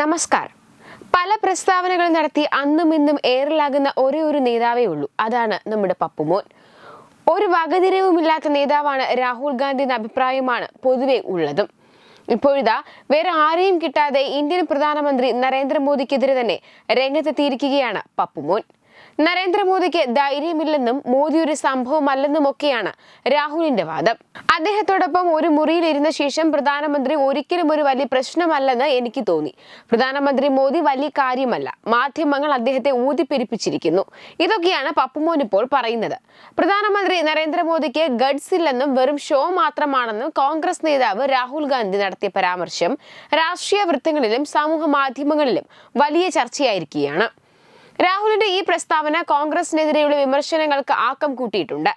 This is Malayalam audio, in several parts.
നമസ്കാരം. പല പ്രസ്താവനകൾ നടത്തി അന്നും ഇന്നും ഏറിലാകുന്ന ഒരേ ഒരു നേതാവേ ഉള്ളൂ. അതാണ് നമ്മുടെ പപ്പുമോൻ. ഒരു വകതിരവുമില്ലാത്ത നേതാവാണ് രാഹുൽ ഗാന്ധി എന്ന അഭിപ്രായമാണ് പൊതുവെ ഉള്ളതും. ഇപ്പോഴിതാ വേറെ ആരെയും കിട്ടാതെ ഇന്ത്യൻ പ്രധാനമന്ത്രി നരേന്ദ്രമോദിക്കെതിരെ തന്നെ രംഗത്തെത്തിയിരിക്കുകയാണ് പപ്പുമോൻ. നരേന്ദ്രമോദിക്ക് ധൈര്യമില്ലെന്നും മോദി ഒരു സംഭവമല്ലെന്നുമൊക്കെയാണ് രാഹുലിന്റെ വാദം. അദ്ദേഹത്തോടൊപ്പം ഒരു മുറിയിലിരുന്ന ശേഷം പ്രധാനമന്ത്രി ഒരിക്കലും ഒരു വലിയ പ്രശ്നമല്ലെന്ന് എനിക്ക് തോന്നി. പ്രധാനമന്ത്രി മോദി വലിയ കാര്യമല്ല. മാധ്യമങ്ങൾ അദ്ദേഹത്തെ ഊതിപ്പെരിപ്പിച്ചിരിക്കുന്നു ഇതൊക്കെയാണ് പപ്പുമോൻ ഇപ്പോൾ പറയുന്നത്. പ്രധാനമന്ത്രി നരേന്ദ്രമോദിക്ക് ഗഡ്സ് ഇല്ലെന്നും വെറും ഷോ മാത്രമാണെന്നും കോൺഗ്രസ് നേതാവ് രാഹുൽ ഗാന്ധി നടത്തിയ പരാമർശം രാഷ്ട്രീയ വൃത്തങ്ങളിലും സമൂഹ മാധ്യമങ്ങളിലും വലിയ ചർച്ചയായിരിക്കുകയാണ്. രാഹുലിന്റെ ഈ പ്രസ്താവന കോൺഗ്രസിനെതിരെയുള്ള വിമർശനങ്ങൾക്ക് ആക്കം കൂട്ടിയിട്ടുണ്ട്.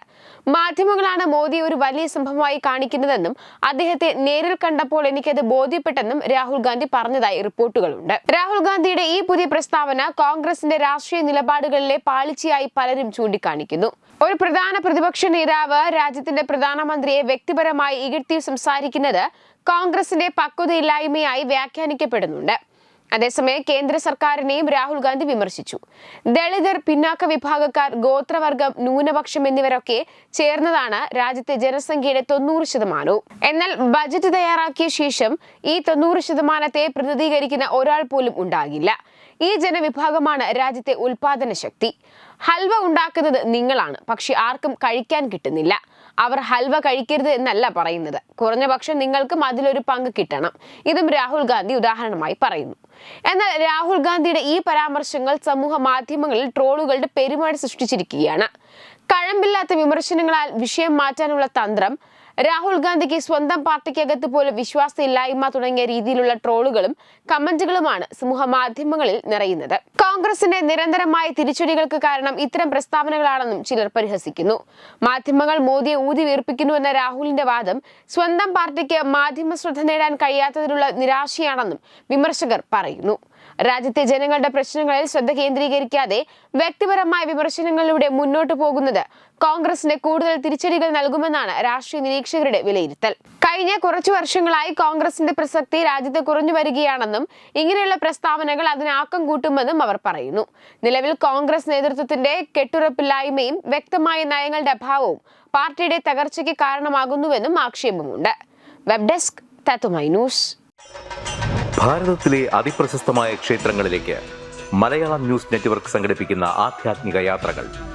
മാധ്യമങ്ങളാണ് മോദി ഒരു വലിയ സംഭവമായി കാണിക്കുന്നതെന്നും അദ്ദേഹത്തെ നേരിൽ കണ്ടപ്പോൾ എനിക്കത് ബോധ്യപ്പെട്ടെന്നും രാഹുൽ ഗാന്ധി പറഞ്ഞതായി റിപ്പോർട്ടുകളുണ്ട്. രാഹുൽ ഗാന്ധിയുടെ ഈ പുതിയ പ്രസ്താവന കോൺഗ്രസിന്റെ രാഷ്ട്രീയ നിലപാടുകളിലെ പാളിച്ചയായി പലരും ചൂണ്ടിക്കാണിക്കുന്നു. ഒരു പ്രധാന പ്രതിപക്ഷ നേതാവ് രാജ്യത്തിന്റെ പ്രധാനമന്ത്രിയെ വ്യക്തിപരമായി ഇകഴ്ത്തി സംസാരിക്കുന്നത് കോൺഗ്രസിന്റെ പക്വതയില്ലായ്മയായി വ്യാഖ്യാനിക്കപ്പെടുന്നുണ്ട്. അതേസമയം കേന്ദ്ര സർക്കാരിനെയും രാഹുൽ ഗാന്ധി വിമർശിച്ചു. ദളിതർ പിന്നാക്ക വിഭാഗക്കാർ ഗോത്രവർഗം ന്യൂനപക്ഷം എന്നിവരൊക്കെ ചേർന്നതാണ് രാജ്യത്തെ ജനസംഖ്യയുടെ തൊണ്ണൂറ് ശതമാനവും. എന്നാൽ ബജറ്റ് തയ്യാറാക്കിയ ശേഷം ഈ തൊണ്ണൂറ് ശതമാനത്തെ പ്രതിനിധീകരിക്കുന്ന ഒരാൾ പോലും ഉണ്ടാകില്ല. ഈ ജനവിഭാഗമാണ് രാജ്യത്തെ ഉൽപാദന ശക്തി. ഹൽവ ഉണ്ടാക്കുന്നത് നിങ്ങളാണ് പക്ഷെ ആർക്കും കഴിക്കാൻ കിട്ടുന്നില്ല. അവർ ഹൽവ കഴിക്കരുത് എന്നല്ല പറയുന്നത്. കുറഞ്ഞ പക്ഷം നിങ്ങൾക്കും അതിലൊരു പങ്ക് കിട്ടണം. ഇതും രാഹുൽ ഗാന്ധി ഉദാഹരണമായി പറയുന്നു. എന്നാൽ രാഹുൽ ഗാന്ധിയുടെ ഈ പരാമർശങ്ങൾ സമൂഹ മാധ്യമങ്ങളിൽ ട്രോളുകളുടെ പെരുമാറി സൃഷ്ടിച്ചിരിക്കുകയാണ്. കഴമ്പില്ലാത്ത വിമർശനങ്ങളാൽ വിഷയം മാറ്റാനുള്ള തന്ത്രം രാഹുൽ ഗാന്ധിക്ക് സ്വന്തം പാർട്ടിക്കകത്ത് പോലും വിശ്വാസമില്ലായ്മ തുടങ്ങിയ രീതിയിലുള്ള ട്രോളുകളും കമന്റുകളുമാണ് സമൂഹ മാധ്യമങ്ങളിൽ നിറയുന്നത്. കോൺഗ്രസിന്റെ നിരന്തരമായ തിരിച്ചടികൾക്ക് കാരണം ഇത്തരം പ്രസ്താവനകളാണെന്നും ചിലർ പരിഹസിക്കുന്നു. മാധ്യമങ്ങൾ മോദിയെ ഊതി വീർപ്പിക്കുന്നുവെന്ന രാഹുലിന്റെ വാദം സ്വന്തം പാർട്ടിക്ക് മാധ്യമ ശ്രദ്ധ നേടാൻ കഴിയാത്തതിലുള്ള നിരാശയാണെന്നും വിമർശകർ പറയുന്നു. രാജ്യത്തെ ജനങ്ങളുടെ പ്രശ്നങ്ങളിൽ ശ്രദ്ധ കേന്ദ്രീകരിക്കാതെ വ്യക്തിപരമായ വിമർശനങ്ങളിലൂടെ മുന്നോട്ടു പോകുന്നത് കോൺഗ്രസിന് കൂടുതൽ തിരിച്ചടികൾ നൽകുമെന്നാണ് രാഷ്ട്രീയ നിരീക്ഷകരുടെ വിലയിരുത്തൽ. കഴിഞ്ഞ കുറച്ചു വർഷങ്ങളായി കോൺഗ്രസിന്റെ പ്രസക്തി രാജ്യത്ത് കുറഞ്ഞു വരികയാണെന്നും ഇങ്ങനെയുള്ള പ്രസ്താവനകൾ അതിനാക്കം കൂട്ടുമെന്നും അവർ പറയുന്നു. നിലവിൽ കോൺഗ്രസ് നേതൃത്വത്തിന്റെ കെട്ടുറപ്പില്ലായ്മയും വ്യക്തമായ നയങ്ങളുടെ അഭാവവും പാർട്ടിയുടെ തകർച്ചയ്ക്ക് കാരണമാകുന്നുവെന്നും ആക്ഷേപമുണ്ട്. Web desk news. ഭാരതത്തിലെ അതിപ്രശസ്തമായ ക്ഷേത്രങ്ങളിലേക്ക് മലയാളം ന്യൂസ് നെറ്റ്വർക്ക് സംഘടിപ്പിക്കുന്ന ആധ്യാത്മിക യാത്രകൾ.